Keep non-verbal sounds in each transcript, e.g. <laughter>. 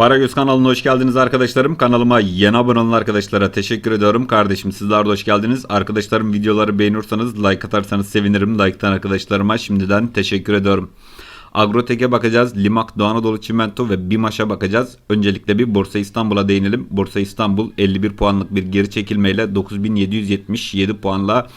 Paragöz kanalına hoş geldiniz arkadaşlarım. Kanalıma yeni abone olan arkadaşlara teşekkür ediyorum. Kardeşim sizler de hoş geldiniz. Arkadaşlarım videoları beğenirseniz like atarsanız sevinirim. Like'tan arkadaşlarıma şimdiden teşekkür ediyorum. Agrotek'e bakacağız. Limak, Doğu Anadolu Çimento ve BİMAŞ'a bakacağız. Öncelikle bir Borsa İstanbul'a değinelim. Borsa İstanbul 51 puanlık bir geri çekilmeyle 9777 puanla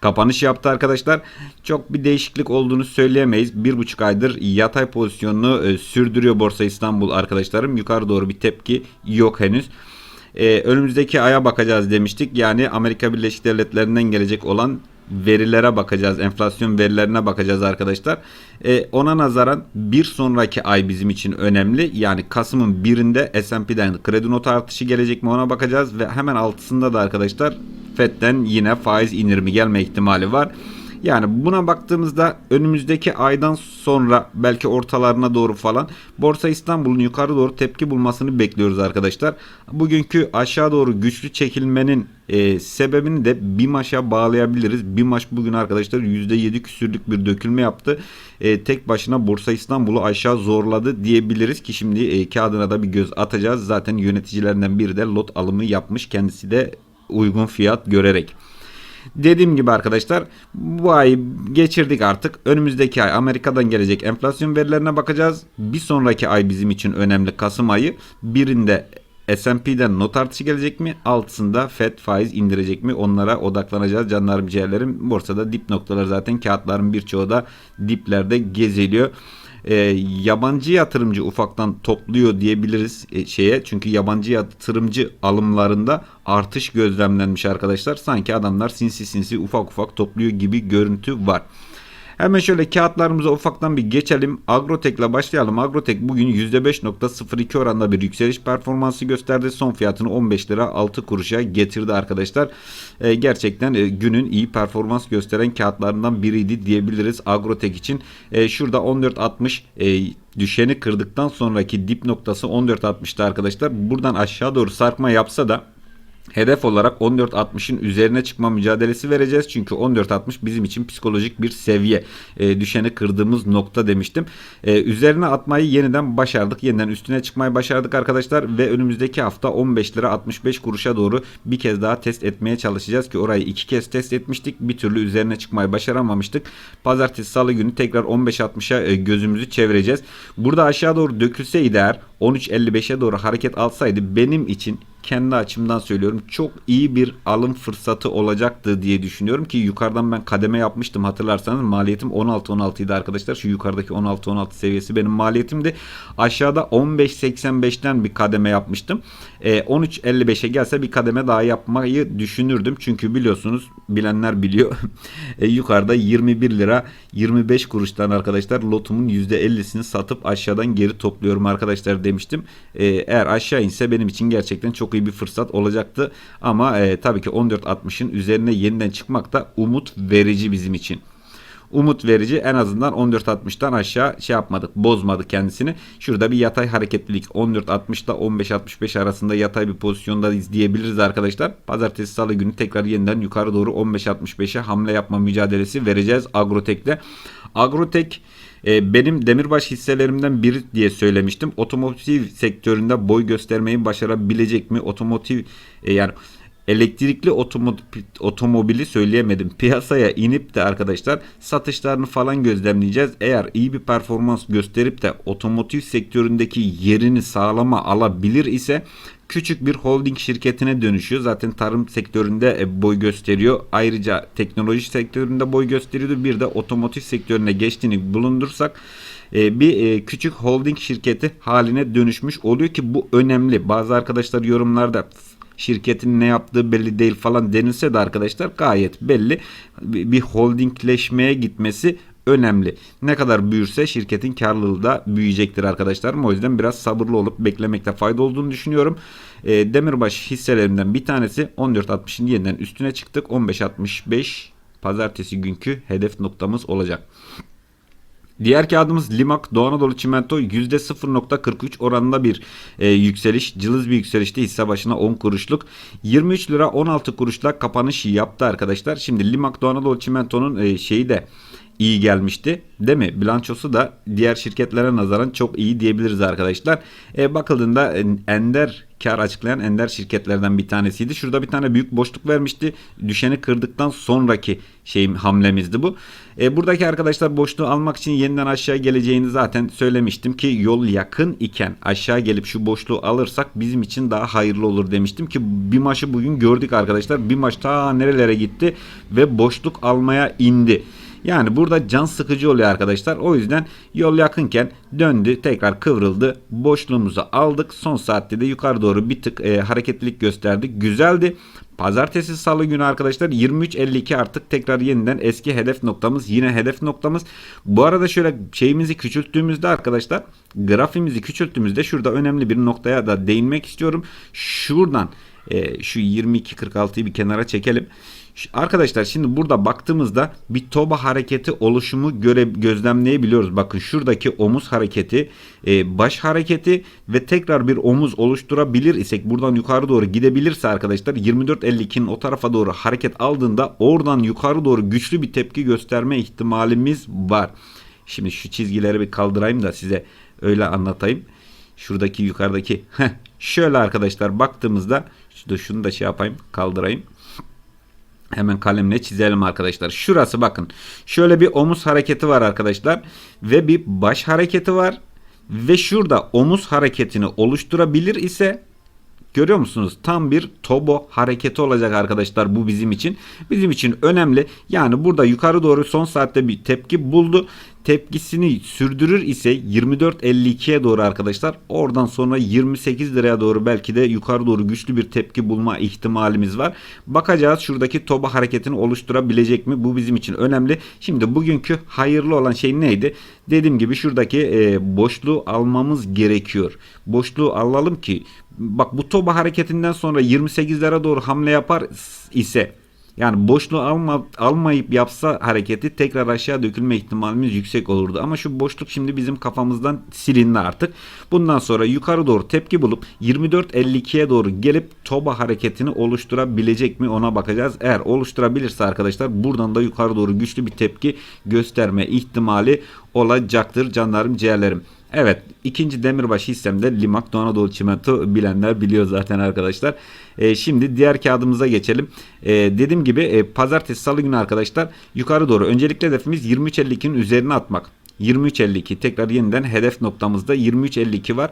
kapanış yaptı arkadaşlar. Çok bir değişiklik olduğunu söyleyemeyiz. Bir buçuk aydır yatay pozisyonunu e, sürdürüyor Borsa İstanbul arkadaşlarım. Yukarı doğru bir tepki yok henüz. E, önümüzdeki aya bakacağız demiştik. Yani Amerika Birleşik Devletleri'nden gelecek olan verilere bakacağız. Enflasyon verilerine bakacağız arkadaşlar. E, ona nazaran bir sonraki ay bizim için önemli. Yani Kasım'ın birinde S&P'den kredi notu artışı gelecek mi ona bakacağız. Ve hemen altısında da arkadaşlar FED'den yine faiz indirimi gelme ihtimali var. Yani buna baktığımızda önümüzdeki aydan sonra belki ortalarına doğru falan Borsa İstanbul'un yukarı doğru tepki bulmasını bekliyoruz arkadaşlar. Bugünkü aşağı doğru güçlü çekilmenin e, sebebini de BİMAŞ'a bağlayabiliriz. BİMAŞ bugün arkadaşlar %7 küsürlük bir dökülme yaptı. E, tek başına Borsa İstanbul'u aşağı zorladı diyebiliriz ki şimdi e, kağıdına da bir göz atacağız. Zaten yöneticilerinden biri de lot alımı yapmış kendisi de uygun fiyat görerek. Dediğim gibi arkadaşlar bu ayı geçirdik artık. Önümüzdeki ay Amerika'dan gelecek enflasyon verilerine bakacağız. Bir sonraki ay bizim için önemli Kasım ayı. Birinde S&P'den not artışı gelecek mi? Altısında FED faiz indirecek mi? Onlara odaklanacağız canlarım ciğerlerim. Borsada dip noktalar zaten kağıtların birçoğu da diplerde geziliyor e, yabancı yatırımcı ufaktan topluyor diyebiliriz e, şeye. Çünkü yabancı yatırımcı alımlarında artış gözlemlenmiş arkadaşlar. Sanki adamlar sinsi sinsi ufak ufak topluyor gibi görüntü var. Hemen şöyle kağıtlarımıza ufaktan bir geçelim. Agrotek'le başlayalım. Agrotek bugün %5.02 oranda bir yükseliş performansı gösterdi. Son fiyatını 15 lira 6 kuruşa getirdi arkadaşlar. E, gerçekten e, günün iyi performans gösteren kağıtlarından biriydi diyebiliriz Agrotek için. E, şurada 14.60 e, düşeni kırdıktan sonraki dip noktası 14.60'tı arkadaşlar. Buradan aşağı doğru sarkma yapsa da Hedef olarak 14.60'ın üzerine çıkma mücadelesi vereceğiz. Çünkü 14.60 bizim için psikolojik bir seviye. E, düşeni kırdığımız nokta demiştim. E, üzerine atmayı yeniden başardık. Yeniden üstüne çıkmayı başardık arkadaşlar. Ve önümüzdeki hafta 15 lira 65 kuruşa doğru bir kez daha test etmeye çalışacağız. Ki orayı iki kez test etmiştik. Bir türlü üzerine çıkmayı başaramamıştık. Pazartesi salı günü tekrar 15.60'a e, gözümüzü çevireceğiz. Burada aşağı doğru dökülseydi eğer 13.55'e doğru hareket alsaydı benim için kendi açımdan söylüyorum çok iyi bir alım fırsatı olacaktı diye düşünüyorum ki yukarıdan ben kademe yapmıştım hatırlarsanız maliyetim 16-16 idi arkadaşlar. Şu yukarıdaki 16-16 seviyesi benim maliyetimdi. Aşağıda 15-85'ten bir kademe yapmıştım. E, 13-55'e gelse bir kademe daha yapmayı düşünürdüm. Çünkü biliyorsunuz bilenler biliyor. <laughs> E, yukarıda 21 lira 25 kuruştan arkadaşlar lotumun %50'sini satıp aşağıdan geri topluyorum arkadaşlar demiştim. E, eğer aşağı inse benim için gerçekten çok iyi bir fırsat olacaktı. Ama e, tabii ki 14.60'ın üzerine yeniden çıkmak da umut verici bizim için umut verici. En azından 14.60'dan aşağı şey yapmadık. Bozmadık kendisini. Şurada bir yatay hareketlilik 14.60 ile 15.65 arasında yatay bir pozisyonda izleyebiliriz arkadaşlar. Pazartesi salı günü tekrar yeniden yukarı doğru 15.65'e hamle yapma mücadelesi vereceğiz Agrotek'te. Agrotek e, benim demirbaş hisselerimden biri diye söylemiştim. Otomotiv sektöründe boy göstermeyi başarabilecek mi? Otomotiv e, yani elektrikli otomobili söyleyemedim. Piyasaya inip de arkadaşlar satışlarını falan gözlemleyeceğiz. Eğer iyi bir performans gösterip de otomotiv sektöründeki yerini sağlama alabilir ise küçük bir holding şirketine dönüşüyor. Zaten tarım sektöründe e, boy gösteriyor. Ayrıca teknoloji sektöründe boy gösteriyordu. Bir de otomotiv sektörüne geçtiğini bulundursak e, bir e, küçük holding şirketi haline dönüşmüş oluyor ki bu önemli. Bazı arkadaşlar yorumlarda şirketin ne yaptığı belli değil falan denilse de arkadaşlar gayet belli. Bir holdingleşmeye gitmesi önemli. Ne kadar büyürse şirketin karlılığı da büyüyecektir arkadaşlar. O yüzden biraz sabırlı olup beklemekte fayda olduğunu düşünüyorum. E, Demirbaş hisselerimden bir tanesi 14.60'ın yeniden üstüne çıktık. 15.65 pazartesi günkü hedef noktamız olacak. Diğer kağıdımız Limak Doğu Anadolu Çimento %0.43 oranında bir e, yükseliş. Cılız bir yükselişti hisse başına 10 kuruşluk. 23 lira 16 kuruşla kapanış yaptı arkadaşlar. Şimdi Limak Doğu Anadolu Çimento'nun e, şeyi de iyi gelmişti. Değil mi? Bilançosu da diğer şirketlere nazaran çok iyi diyebiliriz arkadaşlar. E, bakıldığında ender kar açıklayan ender şirketlerden bir tanesiydi. Şurada bir tane büyük boşluk vermişti. Düşeni kırdıktan sonraki şeyim hamlemizdi bu. E, buradaki arkadaşlar boşluğu almak için yeniden aşağı geleceğini zaten söylemiştim ki yol yakın iken aşağı gelip şu boşluğu alırsak bizim için daha hayırlı olur demiştim ki bir maçı bugün gördük arkadaşlar. Bir maç ta nerelere gitti ve boşluk almaya indi. Yani burada can sıkıcı oluyor arkadaşlar. O yüzden yol yakınken döndü tekrar kıvrıldı. Boşluğumuzu aldık. Son saatte de yukarı doğru bir tık e, hareketlilik gösterdik. Güzeldi. Pazartesi salı günü arkadaşlar 23.52 artık tekrar yeniden eski hedef noktamız yine hedef noktamız. Bu arada şöyle şeyimizi küçülttüğümüzde arkadaşlar grafimizi küçülttüğümüzde şurada önemli bir noktaya da değinmek istiyorum. Şuradan e, şu 22.46'yı bir kenara çekelim. Arkadaşlar şimdi burada baktığımızda bir toba hareketi oluşumu göre gözlemleyebiliyoruz. Bakın şuradaki omuz hareketi, e, baş hareketi ve tekrar bir omuz oluşturabilir isek buradan yukarı doğru gidebilirse arkadaşlar 24.52'nin o tarafa doğru hareket aldığında oradan yukarı doğru güçlü bir tepki gösterme ihtimalimiz var. Şimdi şu çizgileri bir kaldırayım da size öyle anlatayım. Şuradaki yukarıdaki heh, şöyle arkadaşlar baktığımızda şurada şunu da şey yapayım kaldırayım. Hemen kalemle çizelim arkadaşlar. Şurası bakın. Şöyle bir omuz hareketi var arkadaşlar. Ve bir baş hareketi var. Ve şurada omuz hareketini oluşturabilir ise Görüyor musunuz? Tam bir tobo hareketi olacak arkadaşlar bu bizim için. Bizim için önemli. Yani burada yukarı doğru son saatte bir tepki buldu. Tepkisini sürdürür ise 24.52'ye doğru arkadaşlar. Oradan sonra 28 liraya doğru belki de yukarı doğru güçlü bir tepki bulma ihtimalimiz var. Bakacağız şuradaki tobo hareketini oluşturabilecek mi? Bu bizim için önemli. Şimdi bugünkü hayırlı olan şey neydi? Dediğim gibi şuradaki e, boşluğu almamız gerekiyor. Boşluğu alalım ki bak bu toba hareketinden sonra 28'lere doğru hamle yapar ise yani boşluğu alma, almayıp yapsa hareketi tekrar aşağı dökülme ihtimalimiz yüksek olurdu. Ama şu boşluk şimdi bizim kafamızdan silindi artık. Bundan sonra yukarı doğru tepki bulup 24.52'ye doğru gelip toba hareketini oluşturabilecek mi ona bakacağız. Eğer oluşturabilirse arkadaşlar buradan da yukarı doğru güçlü bir tepki gösterme ihtimali olacaktır canlarım ciğerlerim. Evet ikinci demirbaş hissemde Limak Doğu Anadolu Çimento bilenler biliyor zaten arkadaşlar. E, şimdi diğer kağıdımıza geçelim. E, dediğim gibi e, pazartesi salı günü arkadaşlar yukarı doğru öncelikle hedefimiz 23.52'nin üzerine atmak. 23.52 tekrar yeniden hedef noktamızda 23.52 var.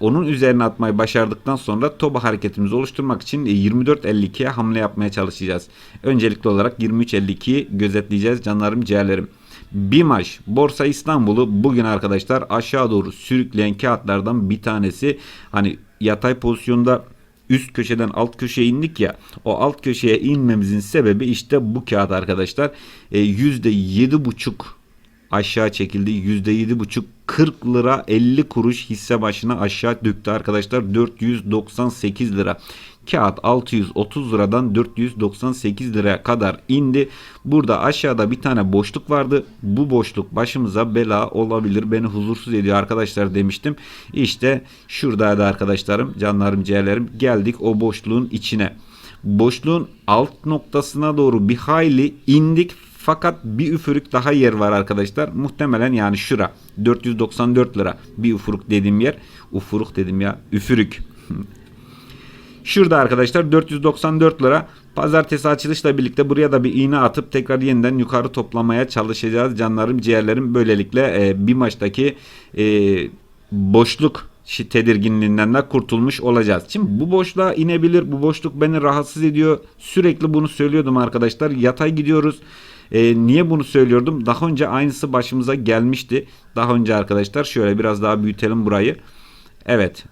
Onun üzerine atmayı başardıktan sonra toba hareketimizi oluşturmak için 24.52'ye hamle yapmaya çalışacağız. Öncelikli olarak 23.52'yi gözetleyeceğiz canlarım ciğerlerim. BİMAŞ Borsa İstanbul'u bugün arkadaşlar aşağı doğru sürükleyen kağıtlardan bir tanesi. Hani yatay pozisyonda üst köşeden alt köşeye indik ya o alt köşeye inmemizin sebebi işte bu kağıt arkadaşlar e, %7,5 aşağı çekildi %7,5 40 lira 50 kuruş hisse başına aşağı döktü arkadaşlar 498 lira kağıt 630 liradan 498 liraya kadar indi. Burada aşağıda bir tane boşluk vardı. Bu boşluk başımıza bela olabilir. Beni huzursuz ediyor arkadaşlar demiştim. İşte şuradaydı arkadaşlarım, canlarım, ciğerlerim. Geldik o boşluğun içine. Boşluğun alt noktasına doğru bir hayli indik fakat bir üfürük daha yer var arkadaşlar. Muhtemelen yani şura 494 lira bir ufuruk dediğim yer. Ufuruk dedim ya üfürük. <laughs> Şurada arkadaşlar 494 lira. Pazartesi açılışla birlikte buraya da bir iğne atıp tekrar yeniden yukarı toplamaya çalışacağız. Canlarım ciğerlerim böylelikle e, bir maçtaki e, boşluk tedirginliğinden de kurtulmuş olacağız. Şimdi bu boşluğa inebilir. Bu boşluk beni rahatsız ediyor. Sürekli bunu söylüyordum arkadaşlar. Yatay gidiyoruz. E, niye bunu söylüyordum? Daha önce aynısı başımıza gelmişti. Daha önce arkadaşlar şöyle biraz daha büyütelim burayı. Evet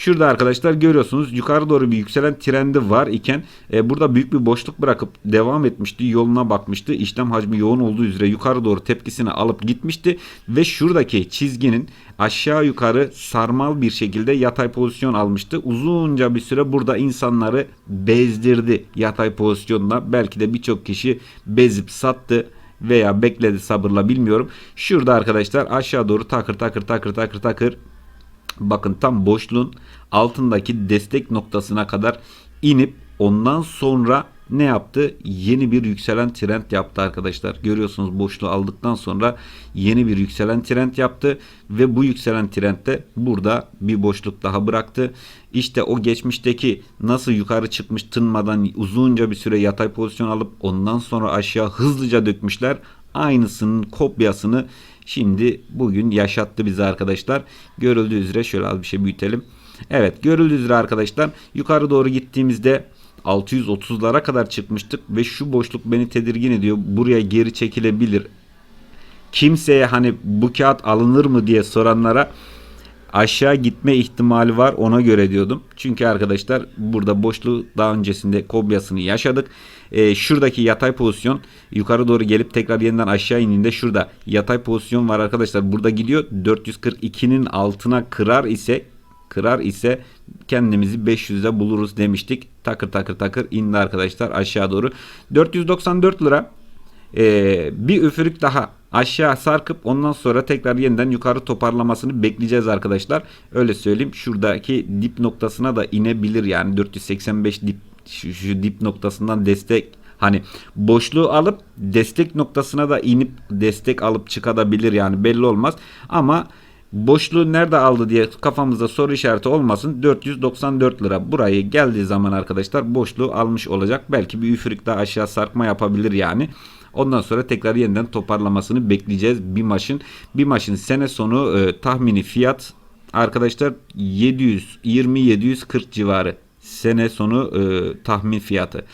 Şurada arkadaşlar görüyorsunuz yukarı doğru bir yükselen trendi var iken e, burada büyük bir boşluk bırakıp devam etmişti. Yoluna bakmıştı. İşlem hacmi yoğun olduğu üzere yukarı doğru tepkisini alıp gitmişti. Ve şuradaki çizginin aşağı yukarı sarmal bir şekilde yatay pozisyon almıştı. Uzunca bir süre burada insanları bezdirdi yatay pozisyonla. Belki de birçok kişi bezip sattı veya bekledi sabırla bilmiyorum. Şurada arkadaşlar aşağı doğru takır takır takır takır takır bakın tam boşluğun altındaki destek noktasına kadar inip ondan sonra ne yaptı? Yeni bir yükselen trend yaptı arkadaşlar. Görüyorsunuz boşluğu aldıktan sonra yeni bir yükselen trend yaptı ve bu yükselen trendde burada bir boşluk daha bıraktı. İşte o geçmişteki nasıl yukarı çıkmış tınmadan uzunca bir süre yatay pozisyon alıp ondan sonra aşağı hızlıca dökmüşler. Aynısının kopyasını şimdi bugün yaşattı bize arkadaşlar. Görüldüğü üzere şöyle az bir şey büyütelim. Evet görüldüğü üzere arkadaşlar yukarı doğru gittiğimizde 630'lara kadar çıkmıştık ve şu boşluk beni tedirgin ediyor. Buraya geri çekilebilir. Kimseye hani bu kağıt alınır mı diye soranlara aşağı gitme ihtimali var ona göre diyordum. Çünkü arkadaşlar burada boşluğu daha öncesinde kobyasını yaşadık. Ee, şuradaki yatay pozisyon yukarı doğru gelip tekrar yeniden aşağı indiğinde şurada yatay pozisyon var arkadaşlar. Burada gidiyor 442'nin altına kırar ise kırar ise kendimizi 500'de buluruz demiştik. Takır takır takır indi arkadaşlar aşağı doğru. 494 lira ee, bir üfürük daha aşağı sarkıp ondan sonra tekrar yeniden yukarı toparlamasını bekleyeceğiz arkadaşlar. Öyle söyleyeyim. Şuradaki dip noktasına da inebilir yani 485 dip şu, şu dip noktasından destek hani boşluğu alıp destek noktasına da inip destek alıp çıkabilir yani belli olmaz. Ama boşluğu nerede aldı diye kafamızda soru işareti olmasın 494 lira burayı geldiği zaman arkadaşlar boşluğu almış olacak belki bir üfürük daha aşağı sarkma yapabilir yani ondan sonra tekrar yeniden toparlamasını bekleyeceğiz bir maçın bir maçın sene sonu e, tahmini fiyat arkadaşlar 720 740 civarı sene sonu e, tahmin fiyatı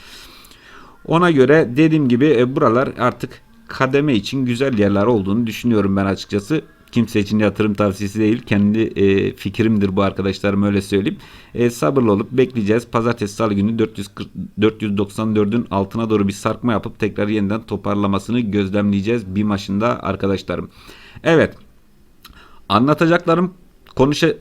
ona göre dediğim gibi e, buralar artık kademe için güzel yerler olduğunu düşünüyorum ben açıkçası. Kimse için yatırım tavsiyesi değil. Kendi e, fikrimdir bu arkadaşlarım öyle söyleyeyim. E, sabırlı olup bekleyeceğiz. Pazartesi salı günü 440, 494'ün altına doğru bir sarkma yapıp tekrar yeniden toparlamasını gözlemleyeceğiz bir maçında arkadaşlarım. Evet. Anlatacaklarım konuşa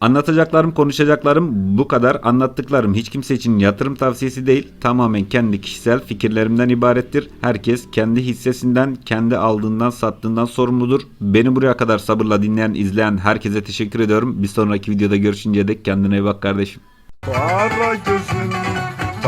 Anlatacaklarım, konuşacaklarım bu kadar. Anlattıklarım hiç kimse için yatırım tavsiyesi değil. Tamamen kendi kişisel fikirlerimden ibarettir. Herkes kendi hissesinden, kendi aldığından, sattığından sorumludur. Beni buraya kadar sabırla dinleyen, izleyen herkese teşekkür ediyorum. Bir sonraki videoda görüşünceye dek kendine iyi bak kardeşim. Para gözün